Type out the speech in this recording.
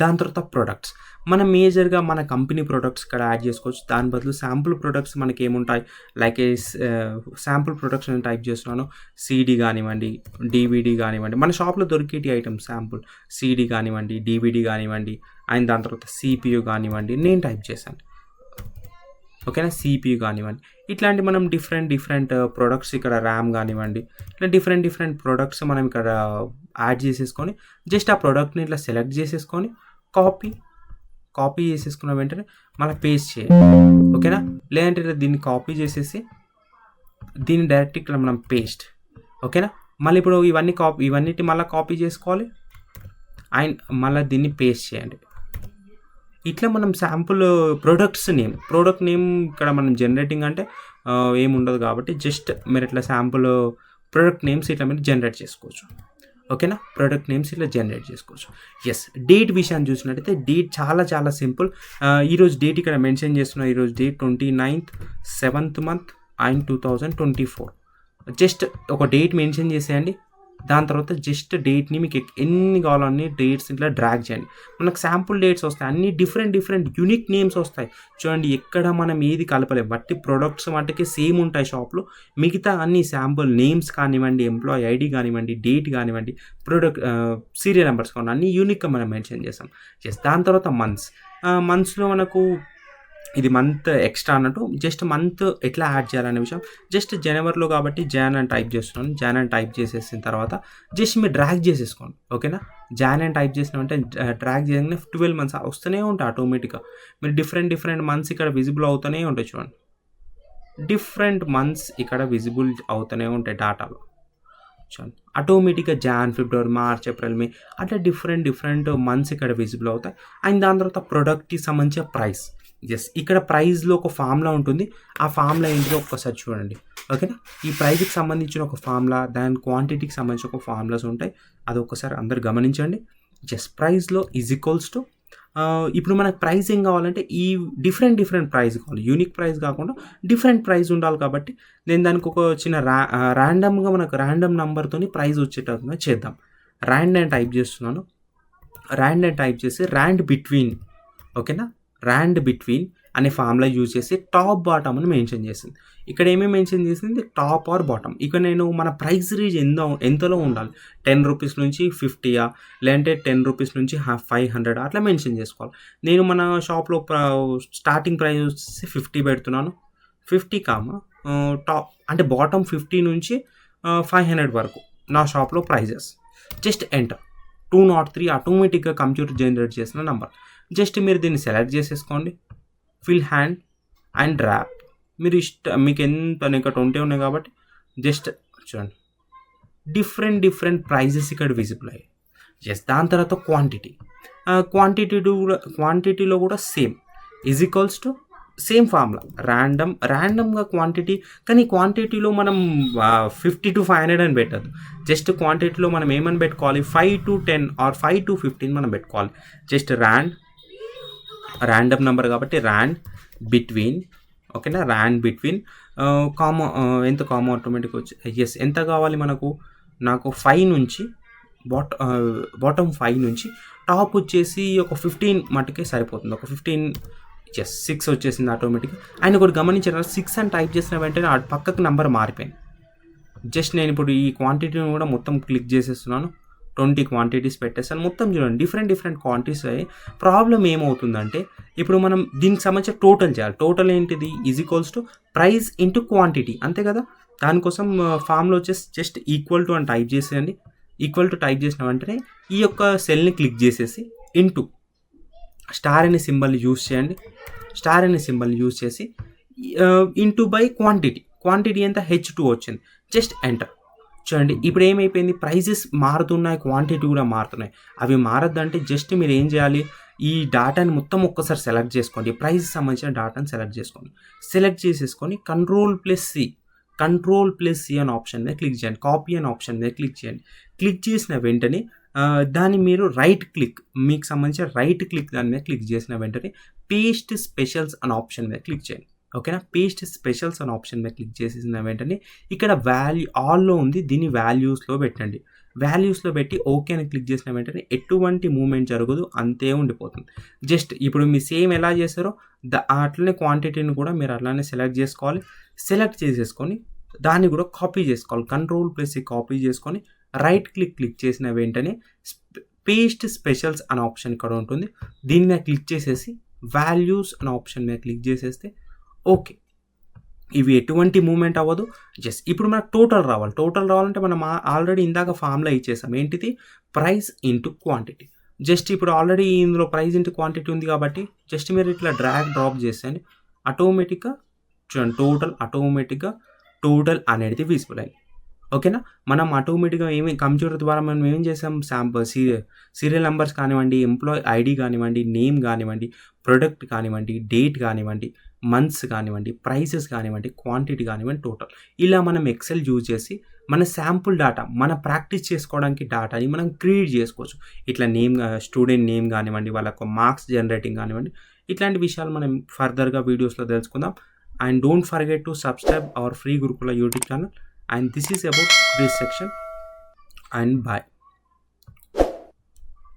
దాని తర్వాత ప్రొడక్ట్స్ మనం మేజర్గా మన కంపెనీ ప్రొడక్ట్స్ ఇక్కడ యాడ్ చేసుకోవచ్చు. దాని బదులు శాంపుల్ ప్రొడక్ట్స్ మనకి ఏముంటాయి లైక్ ఏ శాంపుల్ ప్రొడక్ట్స్ నేను టైప్ చేస్తున్నాను. సీడీ కానివ్వండి డీవీడీ కానివ్వండి. మన షాప్లో దొరికేటి ఐటమ్ శాంపుల్ సీడీ కానివ్వండి డీవీడీ కానివ్వండి అండ్ దాని తర్వాత సిపియు కానివ్వండి నేను టైప్ చేశాను. ఓకేనా? సిపియు కానివ్వండి. ఇట్లాంటి మనం డిఫరెంట్ డిఫరెంట్ ప్రొడక్ట్స్ ఇక్కడ ర్యామ్ కానివ్వండి ఇట్లా డిఫరెంట్ డిఫరెంట్ ప్రొడక్ట్స్ మనం ఇక్కడ uh, యాడ్ చేసేసుకొని జస్ట్ ఆ ప్రోడక్ట్ని ఇట్లా సెలెక్ట్ చేసేసుకొని కాపీ కాపీ చేసేసుకున్న వెంటనే మళ్ళీ పేస్ట్ చేయాలి. ఓకేనా? లేదంటే ఇట్లా దీన్ని కాపీ చేసేసి దీన్ని డైరెక్ట్ ఇక్కడ మనం పేస్ట్ ఓకేనా? మళ్ళీ ఇప్పుడు ఇవన్నీ కాపీ ఇవన్నిటి మళ్ళీ కాపీ చేసుకోవాలి. అండ్ మళ్ళీ దీన్ని పేస్ట్ చేయండి. ఇట్లా మనం sample products name product name ఇక్కడ మనం జనరేటింగ్ అంటే ఏముండదు కాబట్టి జస్ట్ మీరు ఇట్లా శాంపుల్ ప్రొడక్ట్ నేమ్స్ ఇట్లా మీరు జనరేట్ చేసుకోవచ్చు. ఓకేనా? ప్రొడక్ట్ నేమ్స్ ఇట్లా జనరేట్ చేసుకోవచ్చు. ఎస్ డేట్ విషయాన్ని చూసినట్టయితే డేట్ చాలా చాలా సింపుల్ ఈరోజు డేట్ ఇక్కడ మెన్షన్ చేస్తున్నా ఈరోజు date twenty ninth seventh month and two thousand twenty four just ఒక డేట్ మెన్షన్ చేసేయండి. దాని తర్వాత జస్ట్ డేట్ని మీకు ఎన్ని కావాలన్నీ డేట్స్ ఇట్లా డ్రాగ్ చేయండి. మనకు శాంపుల్ డేట్స్ వస్తాయి. అన్ని డిఫరెంట్ డిఫరెంట్ యూనిక్ నేమ్స్ వస్తాయి. చూడండి ఎక్కడ మనం ఏది కలపలేము బట్టి ప్రొడక్ట్స్ మట్టుకే సేమ్ ఉంటాయి షాప్లో. మిగతా అన్ని శాంపుల్ నేమ్స్ కానివ్వండి ఎంప్లాయీ ఐడి కానివ్వండి డేట్ కానివ్వండి ప్రొడక్ట్ సీరియల్ నెంబర్స్ కానివ్వండి అన్ని యూనిక్గా మనం మెన్షన్ చేస్తాం. జస్ట్ దాని తర్వాత మంత్స్. మంత్స్లో మనకు ఇది మంత్ ఎక్స్ట్రా అన్నట్టు జస్ట్ మంత్ ఎట్లా యాడ్ చేయాలనే విషయం. జస్ట్ జనవరిలో కాబట్టి జాన్ అని టైప్ చేస్తున్నాను. జాన్ అని టైప్ చేసేసిన తర్వాత జస్ట్ మీరు డ్రాగ్ చేసేసుకోండి. ఓకేనా జాన్ అని టైప్ చేసినామంటే ట్రాక్ చేయగానే ట్వెల్వ్ మంత్స్ వస్తూనే ఉంటాయి ఆటోమేటిక్గా మీరు డిఫరెంట్ డిఫరెంట్ మంత్స్ ఇక్కడ విజిబుల్ అవుతూనే ఉంటాయి చూడండి. డిఫరెంట్ మంత్స్ ఇక్కడ విజిబుల్ అవుతూనే ఉంటాయి డాటాలో చూడండి. ఆటోమేటిక్గా Jan February March April May అట్లా డిఫరెంట్ డిఫరెంట్ మంత్స్ ఇక్కడ విజిబుల్ అవుతాయి. అండ్ దాని తర్వాత ప్రొడక్ట్కి సంబంధించిన ప్రైస్ ఎస్ ఇక్కడ ప్రైస్లో ఒక ఫార్ములా ఉంటుంది. ఆ ఫార్ములా ఏంటిదో ఒక్కసారి చూడండి. ఓకేనా ఈ ప్రైజ్కి సంబంధించిన ఒక ఫార్ములా దాని క్వాంటిటీకి సంబంధించిన ఒక ఫార్ములాస్ ఉంటాయి. అది ఒక్కసారి అందరు గమనించండి. జస్ట్ ప్రైస్లో ఈజ్ ఈక్వల్స్ టు ఇప్పుడు మనకు ప్రైస్ ఏం కావాలంటే ఈ డిఫరెంట్ డిఫరెంట్ ప్రైస్ కావాలి. యూనిక్ ప్రైస్ కాకుండా డిఫరెంట్ ప్రైస్ ఉండాలి కాబట్టి నేను దానికి ఒక చిన్న ర్యా ర్యాండమ్గా మనకు ర్యాండమ్ నెంబర్తో ప్రైస్ వచ్చేటట్టుగా చేద్దాం. ర్యాండ్ అని టైప్ చేస్తున్నాను. ర్యాండ్ అని టైప్ చేసి ర్యాండ్ బిట్వీన్ ఓకేనా ర్యాండ్ బిట్వీన్ అనే ఫార్ములా యూజ్ చేసి టాప్ బాటమ్ అని మెన్షన్ చేసింది. ఇక్కడ ఏమేమి మెన్షన్ చేసింది? Top or bottom. ఇక నేను మన ప్రైస్ రేంజ్ ఎంత ఎంతలో ఉండాలి? టెన్ రూపీస్ నుంచి ఫిఫ్టీయా? లేదంటే టెన్ రూపీస్ నుంచి ఫైవ్ హండ్రెడ్? అట్లా మెన్షన్ చేసుకోవాలి. నేను మన షాప్లో స్టార్టింగ్ ప్రైస్ వచ్చేసి ఫిఫ్టీ పెడుతున్నాను. Fifty comma? టాప్ అంటే బాటమ్ ఫిఫ్టీ నుంచి ఫైవ్ హండ్రెడ్ వరకు నా షాప్లో prices. Just enter. Two not three ఆటోమేటిక్గా కంప్యూటర్ జనరేట్ చేసిన నంబర్. జస్ట్ మీరు దీన్ని సెలెక్ట్ చేసేసుకోండి. ఫిల్ హ్యాండ్ అండ్ ర్యాప్ మీరు ఇష్ట మీకు ఎంత ఇంకా ట్వంటీ ఉన్నాయి కాబట్టి జస్ట్ చూడండి. డిఫరెంట్ డిఫరెంట్ ప్రైజెస్ ఇక్కడ విజిబుల్ అయ్యాయి. జస్ట్ దాని తర్వాత క్వాంటిటీ క్వాంటిటీ కూడా క్వాంటిటీలో కూడా same is equals to same formula random ర్యాండమ్గా క్వాంటిటీ కానీ క్వాంటిటీలో మనం ఫిఫ్టీ టు ఫైవ్ హండ్రెడ్ అని పెట్టద్దు. జస్ట్ క్వాంటిటీలో మనం ఏమని పెట్టుకోవాలి? Five to ten or five to fifteen మనం పెట్టుకోవాలి. జస్ట్ ర్యాండ్ ర్యాండమ్ నెంబర్ కాబట్టి ర్యాండ్ బిట్వీన్ ఓకేనా ర్యాండ్ బిట్వీన్ కామో ఎంత కామో ఆటోమేటిక్ వచ్చి ఎస్ ఎంత కావాలి మనకు? నాకు ఫైవ్ నుంచి బాట బాటమ్ ఫైవ్ నుంచి టాప్ వచ్చేసి ఒక ఫిఫ్టీన్ మటుకే సరిపోతుంది. ఒక ఫిఫ్టీన్ ఎస్ సిక్స్ వచ్చేసింది ఆటోమేటిక్గా ఆయన ఒకటి గమనించారు? సిక్స్ అని టైప్ చేసిన వెంటనే పక్కకు నెంబర్ మారిపోయింది. జస్ట్ నేను ఇప్పుడు ఈ క్వాంటిటీని కూడా మొత్తం క్లిక్ చేసేస్తున్నాను. ట్వంటీ క్వాంటిటీస్ పెట్టేస్తాను మొత్తం చూడండి డిఫరెంట్ డిఫరెంట్ క్వాంటిటీస్ అయ్యి ప్రాబ్లం ఏమవుతుందంటే ఇప్పుడు మనం దీనికి సంబంధించిన టోటల్ చేయాలి. టోటల్ ఏంటిది? Is equals to price into quantity అంతే కదా? దానికోసం ఫామ్లో వచ్చేసి జస్ట్ ఈక్వల్ టు అని టైప్ చేసేయండి. ఈక్వల్ టు టైప్ చేసిన వెంటనే ఈ యొక్క సెల్ని క్లిక్ చేసేసి ఇంటూ స్టార్ అనే సింబల్ యూస్ చేయండి. స్టార్ అనే సింబల్ యూస్ చేసి ఇంటూ బై క్వాంటిటీ క్వాంటిటీ ఎంత? హెచ్ టూ వచ్చింది. జస్ట్ ఎంటర్ చూడండి ఇప్పుడు ఏమైపోయింది? ప్రైజెస్ మారుతున్నాయి క్వాంటిటీ కూడా మారుతున్నాయి. అవి మారద్దంటే జస్ట్ మీరు ఏం చేయాలి? ఈ డాటాని మొత్తం ఒక్కసారి సెలెక్ట్ చేసుకోండి. ప్రైస్ సంబంధించిన డాటాని సెలెక్ట్ చేసుకోండి. సెలెక్ట్ చేసేసుకొని control plus C control plus C అనే ఆప్షన్ మీద క్లిక్ చేయండి. కాపీ అనే ఆప్షన్ మీద క్లిక్ చేయండి. క్లిక్ చేసిన వెంటనే దాన్ని మీరు రైట్ క్లిక్ మీకు సంబంధించిన రైట్ క్లిక్ దాని మీద క్లిక్ చేసిన వెంటనే పేస్ట్ స్పెషల్స్ అనే ఆప్షన్ మీద క్లిక్ చేయండి. ఓకేనా? పేస్ట్ స్పెషల్స్ అనే ఆప్షన్ మీద క్లిక్ చేసేసిన వెంటనే ఇక్కడ వాల్యూ ఆల్లో ఉంది దీన్ని వాల్యూస్లో పెట్టండి. వాల్యూస్లో పెట్టి ఓకే అని క్లిక్ చేసిన వెంటనే ఎటువంటి మూమెంట్ జరగదు అంతే ఉండిపోతుంది. జస్ట్ ఇప్పుడు మీ సేమ్ ఎలా చేస్తారో ద అట్లనే క్వాంటిటీని కూడా మీరు అట్లానే సెలెక్ట్ చేసుకోవాలి. సెలెక్ట్ చేసేసుకొని దాన్ని కూడా కాపీ చేసుకోవాలి. కంట్రోల్ ప్లస్ కాపీ చేసుకొని రైట్ క్లిక్ క్లిక్ చేసిన వెంటనే పేస్ట్ స్పెషల్స్ అనే ఆప్షన్ ఇక్కడ ఉంటుంది. దీన్ని క్లిక్ చేసేసి వాల్యూస్ అనే ఆప్షన్ మీద క్లిక్ చేసేస్తే ఓకే. ఇవి ఎటువంటి మూమెంట్ అవ్వదు. జస్ట్ ఇప్పుడు మనకు టోటల్ రావాలి. టోటల్ రావాలంటే మనం ఆల్రెడీ ఇందాక ఫామ్లో ఇచ్చేసాం. ఏంటిది? ప్రైస్ ఇంటూ క్వాంటిటీ జస్ట్ ఇప్పుడు ఆల్రెడీ ఇందులో ప్రైస్ ఇంటూ క్వాంటిటీ ఉంది కాబట్టి జస్ట్ మీరు ఇట్లా డ్రాగ్ డ్రాప్ చేస్తే ఆటోమేటిక్గా చూడండి టోటల్ ఆటోమేటిక్గా టోటల్ అనేది విజిబుల్ అయింది. ఓకేనా మనం ఆటోమేటిక్గా ఏమి కంప్యూటర్ ద్వారా మనం ఏం చేసాం? శాంపుల్ సీరియల్ సీరియల్ నెంబర్స్ కానివ్వండి ఎంప్లాయ్ ఐడి కానివ్వండి నేమ్ కానివ్వండి ప్రొడక్ట్ కానివ్వండి డేట్ కానివ్వండి మంత్స్ కానివ్వండి ప్రైసెస్ కానివ్వండి క్వాంటిటీ కానివ్వండి టోటల్ ఇలా మనం ఎక్సెల్ యూజ్ చేసి మన శాంపుల్ డేటా మన ప్రాక్టీస్ చేసుకోవడానికి డేటాని మనం క్రియేట్ చేసుకోవచ్చు. ఇట్లా నేమ్ స్టూడెంట్ నేమ్ కానివ్వండి వాళ్ళ మార్క్స్ జనరేటింగ్ కానివ్వండి ఇట్లాంటి విషయాలు మనం ఫర్దర్గా వీడియోస్లో తెలుసుకుందాం. And don't forget to subscribe our free Gurukula YouTube channel and this is about this section and bye